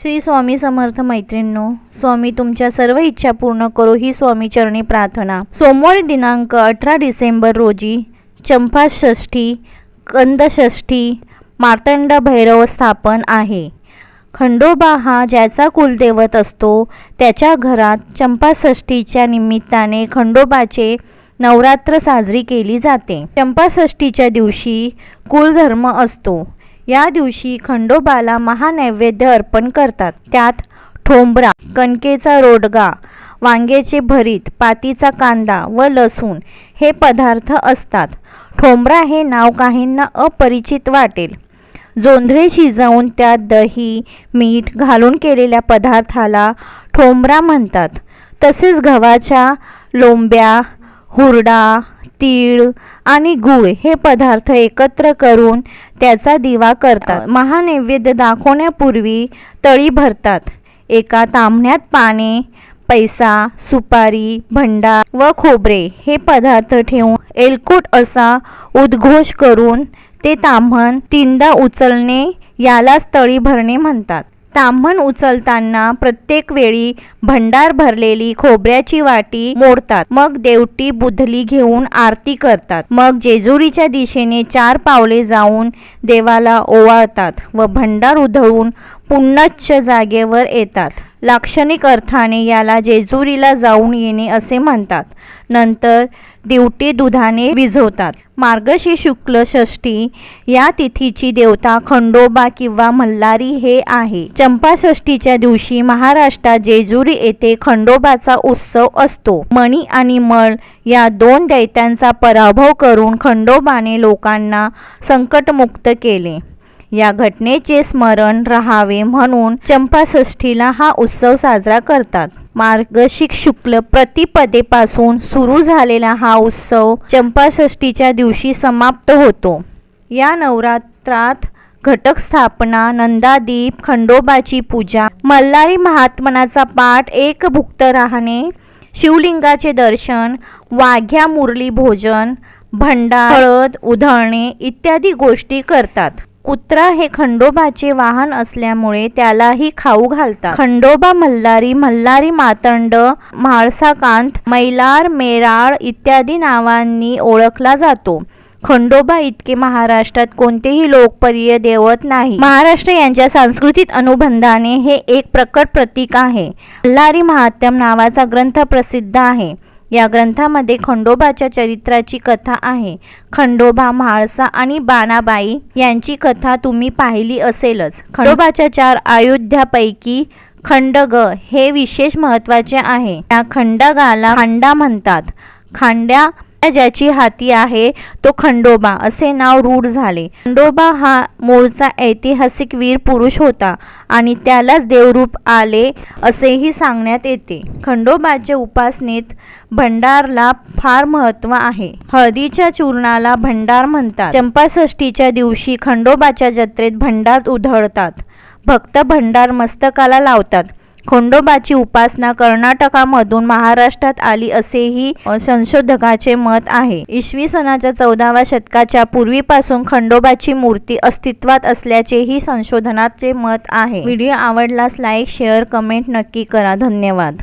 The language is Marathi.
श्री स्वामी समर्थ मैत्रिणींनो स्वामी तुमच्या सर्व इच्छा पूर्ण करो ही स्वामी चरणी प्रार्थना. सोमवार दिनांक अठरा डिसेंबर रोजी चंपाषष्ठी कंदषष्ठी मार्तंड भैरव स्थापन आहे. खंडोबा हा ज्याचा कुलदैवत असतो त्याच्या घरात चंपाषष्ठीच्या निमित्ताने खंडोबाचे नवरात्र साजरी केली जाते. चंपाषष्ठीच्या दिवशी कुलधर्म असतो. या दिवशी खंडोबाला महानैवेद्य अर्पण करतात. त्यात ठोंबरा कणकेचा रोडगा वांग्याचे भरीत पातीचा कांदा व लसूण हे पदार्थ असतात. ठोंबरा हे नाव काहींना अपरिचित वाटेल. जोंधळे शिजवून त्यात दही मीठ घालून केलेल्या पदार्थाला ठोंबरा म्हणतात. तसेच गव्हाच्या लोंब्या हुरडा तीळ आणि गूळ हे पदार्थ एकत्र करून त्याचा दिवा करतात. महानैवेद्य दाखवण्यापूर्वी तळी भरतात. एका तांबण्यात पाने पैसा सुपारी भंडार व खोबरे हे पदार्थ ठेवून एलकोट असा उद्घोष करून ते ताम्हण तीनदा उचलणे यालाच तळी भरणे म्हणतात. ताम्हण उचलताना प्रत्येक वेळी भंडार भरलेली खोबऱ्याची वाटी मोडतात. मग देवटी बुधली घेऊन आरती करतात. मग जेजुरीच्या दिशेने चार पावले जाऊन देवाला ओवाळतात व भंडार उधळून पुन्नच्च जागेवर येतात. लाक्षणिक अर्थाने याला जेजुरीला जाऊन येणे असे म्हणतात. नंतर दिवटी दुधाने विझवतात. मार्गशी शुक्ल षष्ठी या तिथीची देवता खंडोबा किंवा मल्हारी हे आहे. चंपाषष्ठीच्या दिवशी महाराष्ट्रात जेजुरी येथे खंडोबाचा उत्सव असतो. मणी आणि मळ या दोन दैत्यांचा पराभव करून खंडोबाने लोकांना संकटमुक्त केले. या घटनेचे स्मरण राहावे म्हणून चंपाषष्ठीला हा उत्सव साजरा करतात. मार्गशीर्ष शुक्ल प्रतिपदेपासून सुरू झालेला हा उत्सव चंपाषष्ठीच्या दिवशी समाप्त होतो. या नवरात्रात घटक स्थापना नंदादीप खंडोबाची पूजा मल्हारी महात्मनाचा पाठ एक भुक्त राहणे शिवलिंगाचे दर्शन वाघ्या मुरली भोजन भंडार हळद उधळणे इत्यादी गोष्टी करतात. कुत्रा हे खंडोबाचे वाहन असल्यामुळे त्यालाही खाऊ घालतात. खंडोबा मल्हारी मल्हारी मातंड म्हाळसाकांत मैलार मेराळ इत्यादी नावांनी ओळखला जातो. खंडोबा इतके महाराष्ट्रात कोणतेही लोकप्रिय देवत नाही. महाराष्ट्र यांच्या सांस्कृतिक अनुबंधाने हे एक प्रकट प्रतीक आहे. मल्हारी महात्म नावाचा ग्रंथ प्रसिद्ध आहे. या ग्रंथामध्ये खंडोबाच्या चरित्राची कथा आहे. खंडोबा म्हाळसा आणि बाणाबाई यांची कथा तुम्ही पाहिली असेलच. खंडोबाच्या चार अयोध्यापैकी खंडग हे विशेष महत्त्वाचे आहे. या खंडगाला खांडा म्हणतात. खांड्या ज्याची हाती आहे तो खंडोबा असे नाव रूढ झाले. खंडोबा हा मूळचा ऐतिहासिक वीर पुरुष होता आणि त्यालाच देवरूप आले असेही सांगण्यात येते. खंडोबाच्या उपासनेत भंडारला फार महत्त्व आहे. हळदीच्या चूर्णाला भंडार म्हणतात. चंपाषष्ठीच्या दिवशी खंडोबाच्या जत्रेत भंडार उधळतात. भक्त भंडार मस्तकाला लावतात. खंडोबाची उपासना कर्नाटकामधून महाराष्ट्रात आली असेही संशोधकाचे मत आहे. इसवी सनाच्या चौदाव्या शतकाच्या पूर्वीपासून खंडोबाची मूर्ती अस्तित्वात असल्याचेही संशोधनाचे मत आहे. व्हिडिओ आवडलास लाईक शेअर कमेंट नक्की करा. धन्यवाद.